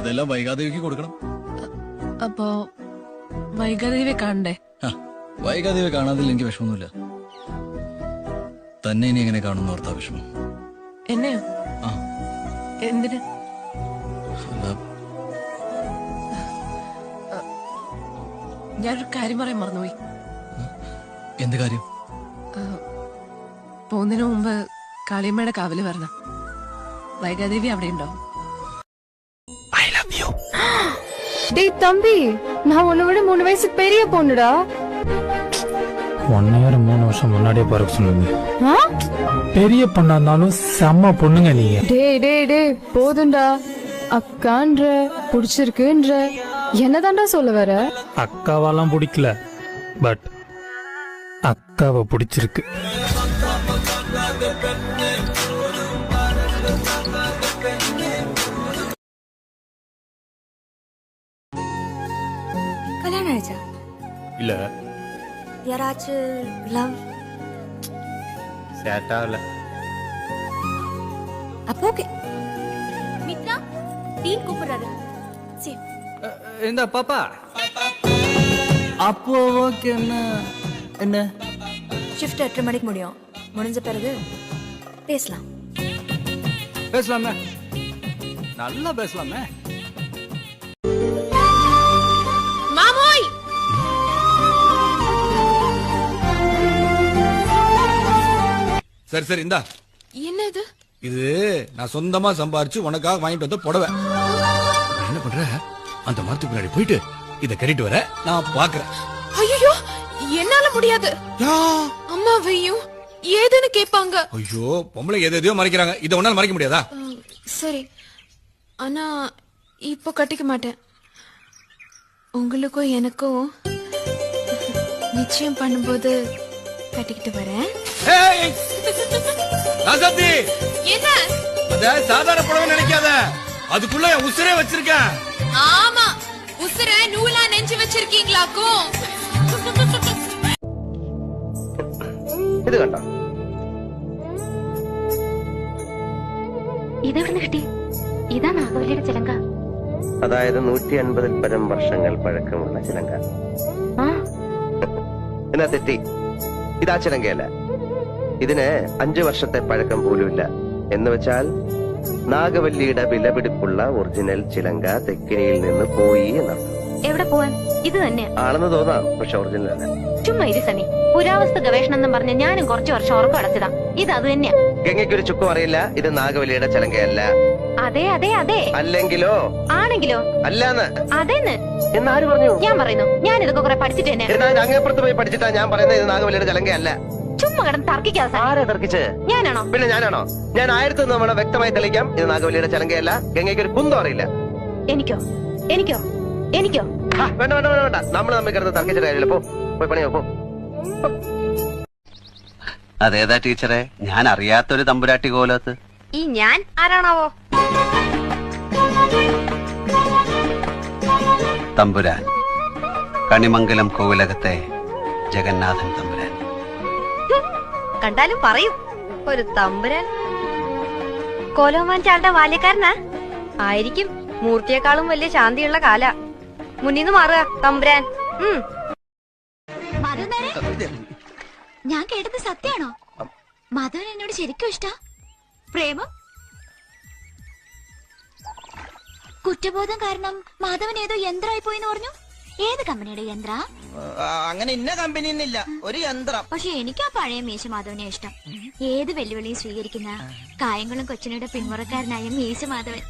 ഇതെല്ലാം വൈകാദേവിക്ക് കൊടുക്കണം. അപ്പോ വൈകാദേവി കാണണ്ടേ? വൈകാദേവി കാണാതിൽ എനിക്ക് വിഷമൊന്നുമില്ല. തന്നെ ഇനി എങ്ങനെ കാണുന്നു ഓർത്താ വിഷമം. എന്നെയോ എന്തിന്? ഞാനൊരു കാര്യം പറയാൻ മറന്നുപോയി. എന്ത് കാര്യം? പോകുന്നതിന് മുമ്പ് കാളിയമ്മയുടെ കാവൽ വരണം. വൈകാദേവി അവിടെ ഉണ്ടോ டேய் தம்பி நான் உன்னை விட மூணு வயசு பெரிய பொண்ணுடா. ஒன் இயர் மூணு வருஷம் முன்னாடியே பிறக்க ஆ? பெரிய பொண்ணா இருந்தாலும் செம்ம பொண்ணுங்க நீங்க. டேய் டேய் டேய் போதும்டா. அக்கான்ற புடிச்சிருக்குன்ற என்னதான்டா சொல்ல வர? அக்காவெல்லாம் பிடிக்கல. பட் அக்காவை பிடிச்சிருக்கு. கல்யாணம் ஆயிடுச்சா? இல்ல. யாராச்சும் லவ் சேட் ஆகல அப்போ ஓகே மித்ரா டீன் கூப்பிடுறாரு. சரி. இந்த பாப்பா. அப்போ ஓகே என்ன? என்ன? ஷிஃப்ட் எட்டரை மணிக்கு முடியும். முடிஞ்ச பிறகு பேசலாம். பேசலாமே. நல்லா பேசலாமே. சரி சரி இந்தா. என்னது? இது நான் சொந்தமா சம்பாரிச்சு உனக்காக வாங்கிட்டு வந்த புடவை. என்ன பண்ற? அந்த மரத்துக்கு பின்னாடி போயிட்டு இத கட்டிட்டு வர நான் பாக்குறேன். ஐயோ என்னால முடியாது. அம்மாவையும் ஏதுன்னு கேட்பாங்க. ஐயோ பொம்பளை எது எதையோ மறைக்கிறாங்க. இதை உன்னால மறைக்க முடியாதா? சரி. ஆனா இப்போ கட்டிக்க மாட்டேன். உங்களுக்கும் எனக்கும் நிச்சயம் பண்ணும்போது கட்டிக்கிட்டு வரேன் ஏய் ராசாத்தி என்ன அத சாதாரண புடவை நினைக்காத அதுக்குள்ள என் உசுரே வச்சிருக்கேன் ஆமா உசுர நூலா நெஞ்சு வச்சிருக்கீங்களாக்கும் ഇത് കണ്ടോ ഇതെവിടുന്ന് കിട്ടി ഇതാ നാഗവല്ലിയുടെ ചിലങ്ക അതായത് നൂറ്റി അൻപതിൽ പരം വർഷങ്ങൾ പഴക്കമുള്ള ചിലങ്ക ആ എന്നാ തെറ്റി ഇതാ ചിലങ്കയല്ല ഇതിന് അഞ്ചു വർഷത്തെ പഴക്കം പോലുമില്ല. എന്ന് വെച്ചാൽ നാഗവല്ലിയുടെ വിലപിടിപ്പുള്ള ഒറിജിനൽ ചിലങ്ക തെക്കിനിയിൽ നിന്ന് പോയി എന്നർത്ഥം എവിടെ പോവാൻ? ഇത് തന്നെ. ആണെന്ന് തോന്നാം പക്ഷെ ഒറിജിനൽ അല്ല. ചുമ്മാ ഇരി സനി പുരാവസ്തു ഗവേഷണം എന്നും പറഞ്ഞ ഞാനും കുറച്ചു വർഷം ഉറക്കം അടച്ചതാ. ഇത് അത് തന്നെയാ. ഗംഗയ്ക്കൊരു ചുക്കും അറിയില്ല ഇത് നാഗവലിയുടെ ചലങ്കയല്ല. അതെ അതെ അതെ. അല്ലെങ്കിലോ? ആണെങ്കിലോ? അല്ലാന്ന്. അതെന്ന്? എന്നാര് പറഞ്ഞു? ഞാൻ പറയുന്നു ഞാൻ ഇതൊക്കെ കുറെ പഠിച്ചിട്ട് തന്നെ. എന്നാൽ അങ്ങേപ്പുറത്ത് പോയി പഠിച്ചിട്ടാ ഞാൻ പറയുന്നത് ഇത് നാഗവലിയുടെ ചലങ്കയല്ല. ചുമ്മാ കിടന്ന് തർക്കിക്കാതെ. ആരെ തർക്കിച്ച്? ഞാനാണോ? പിന്നെ ഞാനാണോ? ഞാൻ ആയിരത്തി തവണ വ്യക്തമായി തെളിയിക്കാം ഇത് നാഗവലിയുടെ ചലങ്കയല്ല ഗംഗയ്ക്ക് ഒരു കുന്തം അറിയില്ല. എനിക്കോ? എനിക്കോ? എനിക്കോ? വേണ്ട വേണ്ട വേണ്ട വേണ്ട. നമ്മൾ തമ്മിൽ കിടന്ന് തർക്കിച്ചിട്ട് കാര്യമില്ല. പോ പോയി പണിയോ പോ. അതേതാ ടീച്ചറെ? ഞാൻ അറിയാത്തൊരു തമ്പുരാട്ടി കോലത്ത്. ഈ ഞാൻ ആരാണാവോ? തമ്പുരാൻ. കണിമംഗലം കോവിലകത്തെ ജഗന്നാഥൻ തമ്പുരാൻ. കണ്ടാലും പറയും ഒരു തമ്പുരാൻ. കോലോമാൻ ചാളുടെ ബാല്യക്കാരനാ? ആയിരിക്കും മൂർത്തിയെക്കാളും വലിയ ശാന്തിയുള്ള കാല. മുന്നിന്ന് മാറുക തമ്പുരാൻ. ഉം. ഞാൻ കേട്ടത് സത്യാണോ മാധവൻ എന്നോട് ശരിക്കും ഇഷ്ട? പ്രേമം? കുറ്റബോധം കാരണം മാധവൻ ഏതോ യന്ത്രമായി പോയെന്ന് പറഞ്ഞു? ഏത് കമ്പനിയുടെ യന്ത്ര? അങ്ങനെ ഇന്ന കമ്പനി എന്നില്ല ഒരു യന്ത്രം. പക്ഷെ എനിക്ക് ആ പഴയ മീശ മാധവനെ ഇഷ്ടം. ഏത് വെല്ലുവിളിയും സ്വീകരിക്കുന്ന കായംകുളം കൊച്ചിനയുടെ പിന്മുറക്കാരനായ മീശ മാധവൻ.